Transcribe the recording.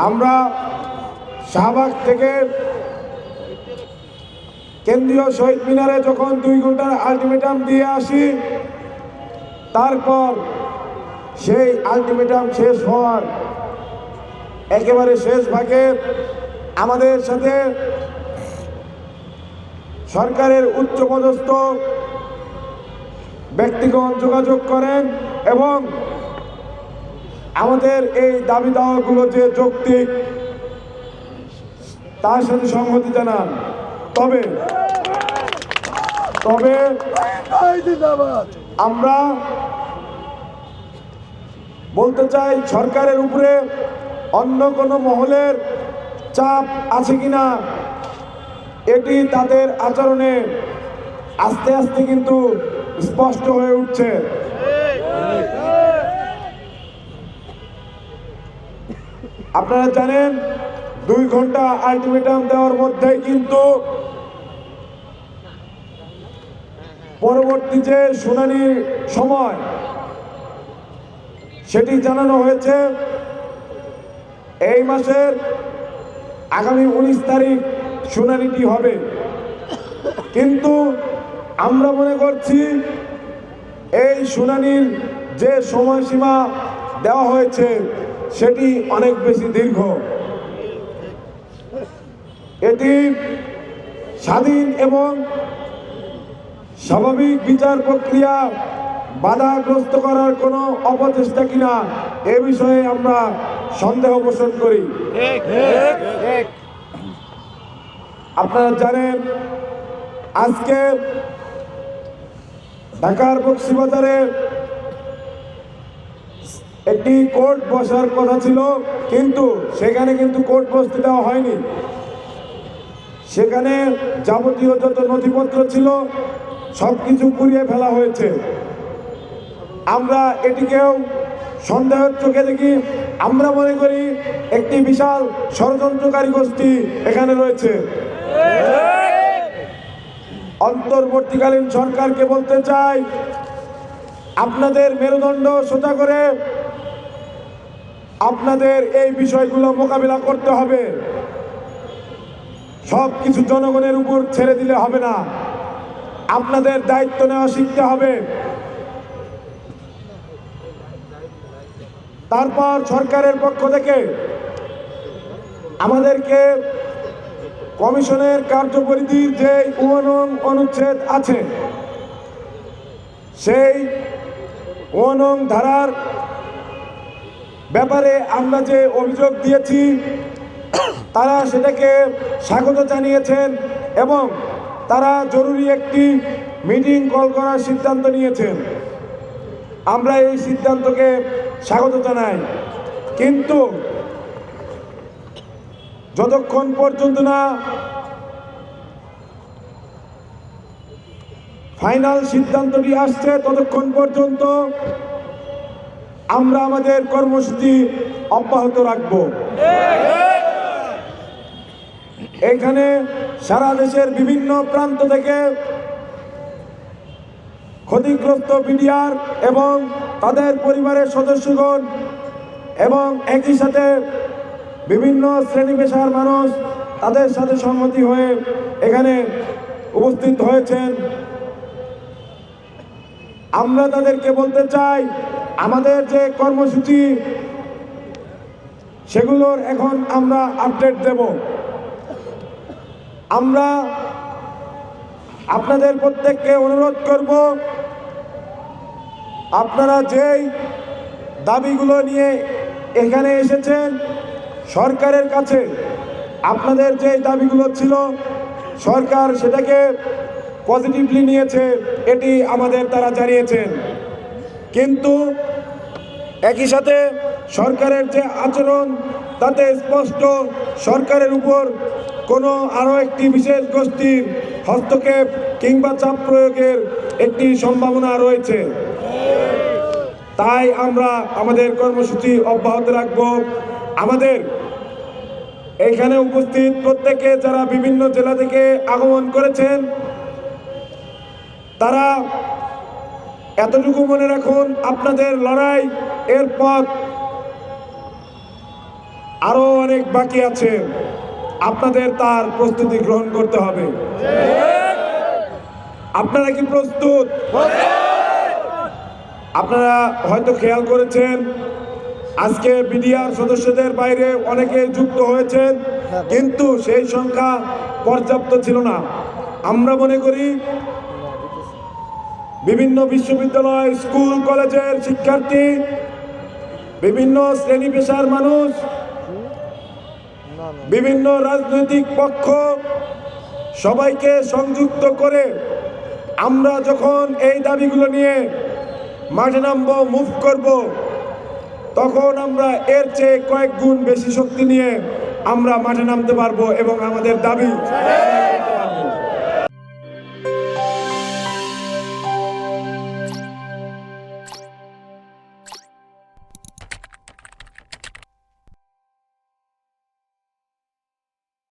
আমরা শাহবাগ থেকে কেন্দ্রীয় শহীদ মিনারে যখন দুই ঘণ্টার আলটিমেটাম দিয়ে আসি, তারপর সেই আলটিমেটাম শেষ হওয়ার একেবারে শেষ ভাগে আমাদের সাথে সরকারের উচ্চপদস্থ ব্যক্তিগণ যোগাযোগ করেন এবং আমাদের এই দাবি দাওয়াগুলো যে যৌক্তিক, তার সাথে সংহতি জানান। তবে তবে আমরা বলতে চাই, সরকারের উপরে অন্য কোনো মহলের চাপ আছে কিনা এটি তাদের আচরণে আস্তে আস্তে কিন্তু স্পষ্ট হয়ে উঠছে। আপনারা জানেন, দুই ঘণ্টা আলটিমেটাম দেওয়ার মধ্যে কিন্তু পরবর্তী যে শুনানির সময়, সেটি জানানো হয়েছে, এই মাসের আগামী উনিশ তারিখ শুনানিটি হবে। কিন্তু আমরা মনে করছি, এই শুনানির যে সময়সীমা দেওয়া হয়েছে সেটি অনেক বেশি দীর্ঘ। এটি স্বাধীন এবং স্বাভাবিক বিচার প্রক্রিয়া বাধাগ্রস্ত করার কোনো অপচেষ্টা কিনা, এ বিষয়ে আমরা সন্দেহ পোষণ করি। আপনারা জানেন, আজকে ঢাকার বক্সিবাজারে একটি কোর্ট বসার কথা ছিল, কিন্তু সেখানে কিন্তু কোর্ট বসতে দেওয়া হয়নি। সেখানে যাবতীয় যত নথিপত্র ছিল সব কিছু পুড়িয়ে ফেলা হয়েছে। আমরা এটিকেও সন্দেহের চোখে দেখি। আমরা মনে করি একটি বিশাল ষড়যন্ত্রকারী গোষ্ঠী এখানে রয়েছে। অন্তর্বর্তীকালীন সরকারকে বলতে চাই, আপনাদের মেরুদণ্ড সোজা করে আপনাদের এই বিষয়গুলো মোকাবিলা করতে হবে। সব কিছু জনগণের উপর ছেড়ে দিলে হবে না। আপনাদের দায়িত্ব নেওয়া শিখতে হবে। তারপর সরকারের পক্ষ থেকে আমাদেরকে কমিশনের কার্যপরিধির যে উনং অনুচ্ছেদ আছে, সেই উনং ধারার ব্যাপারে আমরা যে অভিযোগ দিয়েছি, তারা সেটাকে স্বাগত জানিয়েছেন এবং তারা জরুরি একটি মিটিং কল করার সিদ্ধান্ত নিয়েছেন। আমরা এই সিদ্ধান্তকে স্বাগত জানাই। কিন্তু যতক্ষণ পর্যন্ত না ফাইনাল সিদ্ধান্তটি আসছে, ততক্ষণ পর্যন্ত আমরা আমাদের কর্মসূচি অব্যাহত রাখব। এখানে সারা দেশের বিভিন্ন প্রান্ত থেকে ক্ষতিগ্রস্ত বিডিআর এবং তাদের পরিবারের সদস্যগণ এবং একই সাথে বিভিন্ন শ্রেণি পেশার মানুষ তাদের সাথে সম্মতি হয়ে এখানে উপস্থিত হয়েছেন। আমরা তাদেরকে বলতে চাই আমাদের যে কর্মসূচি, সেগুলোর এখন আমরা আপডেট দেব। আমরা আপনাদের প্রত্যেককে অনুরোধ করব, আপনারা যেই দাবিগুলো নিয়ে এখানে এসেছেন, সরকারের কাছে আপনাদের যে দাবিগুলো ছিল, সরকার সেটাকে পজিটিভলি নিয়েছে, এটি আমাদের তারা জানিয়েছেন। কিন্তু একই সাথে সরকারের যে আচরণ, তাতে স্পষ্ট সরকারের উপর কোনো আরও একটি বিশেষ গোষ্ঠীর হস্তক্ষেপ কিংবা চাপ প্রয়োগের একটি সম্ভাবনা রয়েছে। তাই আমরা আমাদের কর্মসূচি অব্যাহত রাখব। আমাদের এখানে উপস্থিত প্রত্যেকে যারা বিভিন্ন জেলা থেকে আগমন করেছেন, তারা এতটুকু মনে রাখুন, আপনাদের লড়াই এর পথ আরও অনেক বাকি আছে। আপনাদের তার প্রস্তুতি গ্রহণ করতে হবে। আপনারা কি প্রস্তুত? আপনারা হয়তো খেয়াল করেছেন, আজকে বিডিআর সদস্যদের বাইরে অনেকে যুক্ত হয়েছেন, কিন্তু সেই সংখ্যা পর্যাপ্ত ছিল না। আমরা মনে করি বিভিন্ন বিশ্ববিদ্যালয়, স্কুল, কলেজের শিক্ষার্থী বিভিন্ন শ্রেণি পেশার মানুষ, বিভিন্ন রাজনৈতিক পক্ষ সবাইকে সংযুক্ত করে আমরা যখন এই দাবিগুলো নিয়ে মাঠে নামবো মুভ করব, তখন আমরা এর চেয়ে কয়েক গুণ বেশি শক্তি নিয়ে আমরা মাঠে নামতে পারব এবং আমাদের দাবি